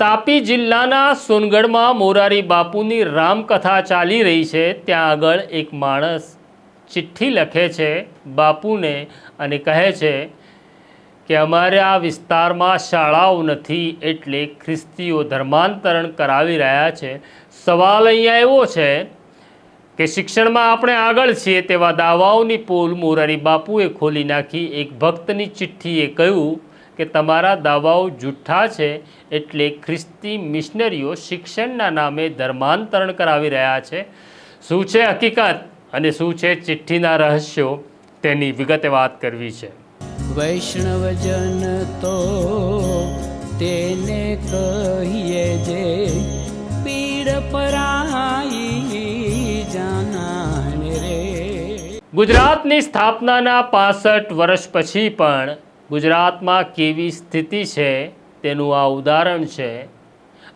તાપી જિલ્લાના સોનગઢમાં મોરારી બાપુની રામકથા ચાલી રહી છે. ત્યાં આગળ એક માણસ ચિઠ્ઠી લખે છે બાપુને અને કહે છે કે અમારે આ વિસ્તારમાં શાળાઓ નથી એટલે ખ્રિસ્તીઓ ધર્માંતરણ કરાવી રહ્યા છે. સવાલ અહીંયા એવો છે કે શિક્ષણમાં આપણે આગળ છીએ તેવા દાવાઓની પોલ મોરારી બાપુએ ખોલી નાખી. એક ભક્તની ચિઠ્ઠીએ કહ્યું કે તમારા દાવાઓ જૂઠ્ઠા છે એટલે ખ્રિસ્તી મિશનરીઓ શિક્ષણના નામે ધર્માંતરણ કરાવી રહ્યા છે. શું છે હકીકત? અને શું છે ચિઠ્ઠીના રહસ્યો? તેની વિગતે વાત કરવી છે. વૈષ્ણવજન તો તેને કહીએ જે પીડ પરાઈ રે. ગુજરાતની સ્થાપનાના પાસઠ વર્ષ પછી પણ ગુજરાતમાં કેવી સ્થિતિ છે તેનું આ ઉદાહરણ છે.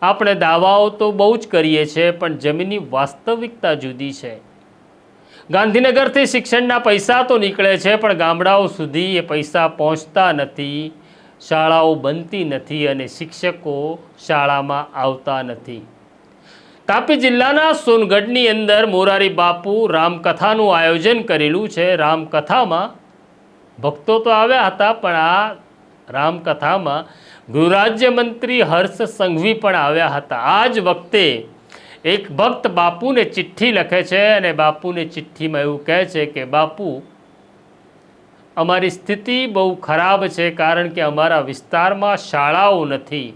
આપણે દાવાઓ તો બહુ જ કરીએ છીએ, પણ જમીનની વાસ્તવિકતા જુદી છે. ગાંધીનગરથી શિક્ષણના પૈસા તો નીકળે છે, પણ ગામડાઓ સુધી એ પૈસા પહોંચતા નથી, શાળાઓ બનતી નથી અને શિક્ષકો શાળામાં આવતા નથી. તાપી જિલ્લાના સોનગઢની અંદર મોરારી બાપુ રામકથાનું આયોજન કરેલું છે. રામકથામાં ભક્તો તો આવ્યા હતા, પણ આ રામકથામાં ગૃહરાજ્ય મંત્રી હર્ષ સંઘવી પણ આવ્યા હતા. આ જ વખતે એક ભક્ત બાપુને ચિઠ્ઠી લખે છે અને બાપુને ચિઠ્ઠીમાં એવું કહે છે કે, બાપુ, અમારી સ્થિતિ બહુ ખરાબ છે કારણ કે અમારા વિસ્તારમાં શાળાઓ નથી.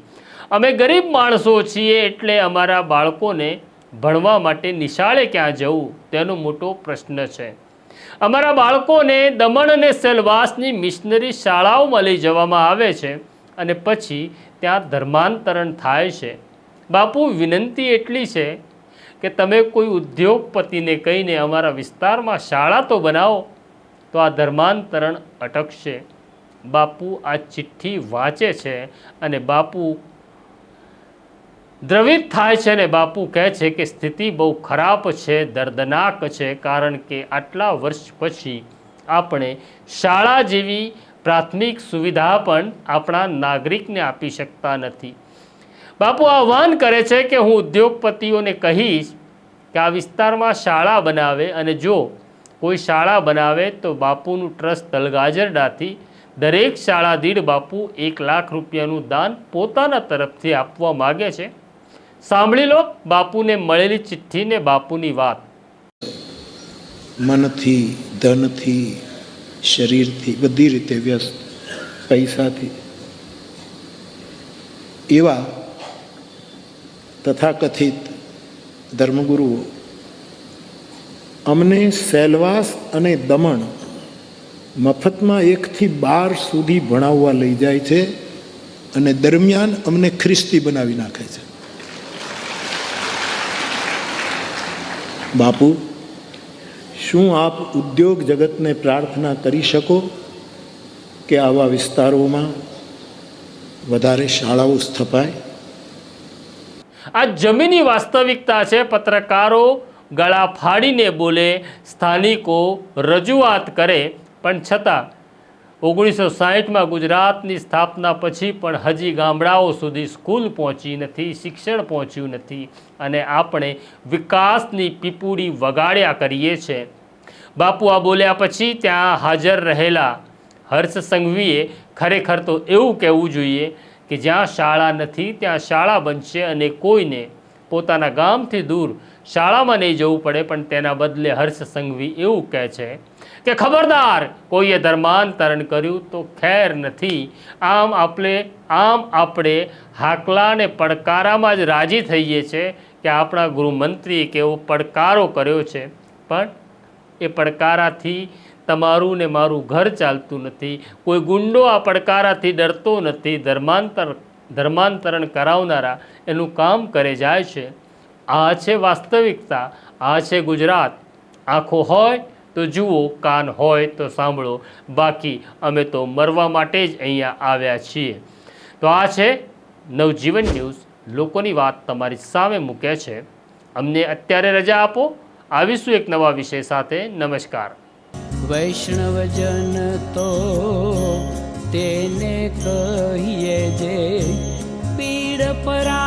અમે ગરીબ માણસો છીએ એટલે અમારા બાળકોને ભણવા માટે નિશાળે ક્યાં જવું? તેનો મોટો પ્રશ્ન છે. અમારા બાળકોને દમણ અને સેલવાસની મિશનરી શાળાઓમાં લઈ જવામાં આવે છે અને પછી ત્યાં ધર્માંતરણ થાય છે. બાપુ, વિનંતી એટલી છે કે તમે કોઈ ઉદ્યોગપતિને કહીને અમારા વિસ્તારમાં શાળા તો બનાવો, તો આ ધર્માંતરણ અટકશે. બાપુ આ ચિઠ્ઠી વાંચે છે અને બાપુ દ્રવિત થાય છે ને બાપુ કહે છે કે સ્થિતિ બહુ ખરાબ છે, દર્દનાક છે, કારણ કે આટલા વર્ષ પછી આપણે શાળા જેવી પ્રાથમિક સુવિધા પણ આપણા નાગરિકને આપી શકતા નથી. બાપુ આહ્વાન કરે છે કે હું ઉદ્યોગપતિઓને કહીશ કે આ વિસ્તારમાં શાળા બનાવે અને જો કોઈ શાળા બનાવે તો બાપુનું ટ્રસ્ટ તલગાજરડાથી દરેક શાળા દીઠ બાપુ એક લાખ રૂપિયાનું દાન પોતાના તરફથી આપવા માગે છે. સાંભળી લો બાપુને મળેલી ચિઠ્ઠીને બાપુની વાત. મનથી, ધનથી, શરીરથી, બધી રીતે વ્યસ્ત, પૈસાથી. એવા તથાકથિત ધર્મગુરુઓ. અમને સેલવાસ અને દમણ મફતમાં એકથી બાર સુધી ભણાવવા લઈ જાય છે અને દરમિયાન અમને ખ્રિસ્તી બનાવી નાખે છે. બાપુ, શું આપ ઉદ્યોગ જગતને પ્રાર્થના કરી શકો કે આવા વિસ્તારોમાં વધારે શાળાઓ સ્થપાય? આ જમીની વાસ્તવિકતા છે, પત્રકારો ગળા ફાડીને બોલે, સ્થાનિકો રજૂઆત કરે, પણ છતાં ઓગણીસો સાહીઠમાં ગુજરાતની સ્થાપના પછી પણ હજી ગામડાઓ સુધી સ્કૂલ પહોંચી નથી, શિક્ષણ પહોંચ્યું નથી અને આપણે વિકાસની પીપુડી વગાડ્યા કરીએ છીએ બાપુ આ બોલ્યા પછી ત્યાં હાજર રહેલા હર્ષ સંઘવીએ ખરેખર તો એવું કહેવું જોઈએ કે જ્યાં શાળા નથી, ત્યાં શાળા બનશે અને કોઈને પોતાના ગામથી દૂર શાળામાં નહીં જવું પડે, પણ તેના બદલે હર્ષ સંઘવી એવું કહે છે કે, ખબરદાર, કોઈએ ધર્માંતરણ કર્યું તો ખેર નથી. આમ આપણે આમ આપણે હાકલાને પડકારામાં જ રાજી થઈએ છીએ કે આપણા ગૃહમંત્રીએ કેવો પડકારો કર્યો છે. પણ એ પડકારાથી તમારું ને મારું ઘર ચાલતું નથી. કોઈ ગુંડો આ પડકારાથી ડરતો નથી. ધર્માંતર ધર્માંતરણ કરાવનારા એનું કામ કરે જાય છે. આ છે વાસ્તવિકતા, આ છે ગુજરાત. આંખો હોય તો જુઓ, કાન હોય તો સાંભળો. બાકી અમે તો મરવા માટે જ અહીંયા આવ્યા છીએ. તો આ છે નવજીવન ન્યૂઝ. લોકોની વાત તમારી સામે મૂકે છે. અમને અત્યારે રજા આપો. આવીશું એક નવા વિષય સાથે. નમસ્કાર. વૈષ્ણવજન તો તેને કહીએ જે પીડ પરા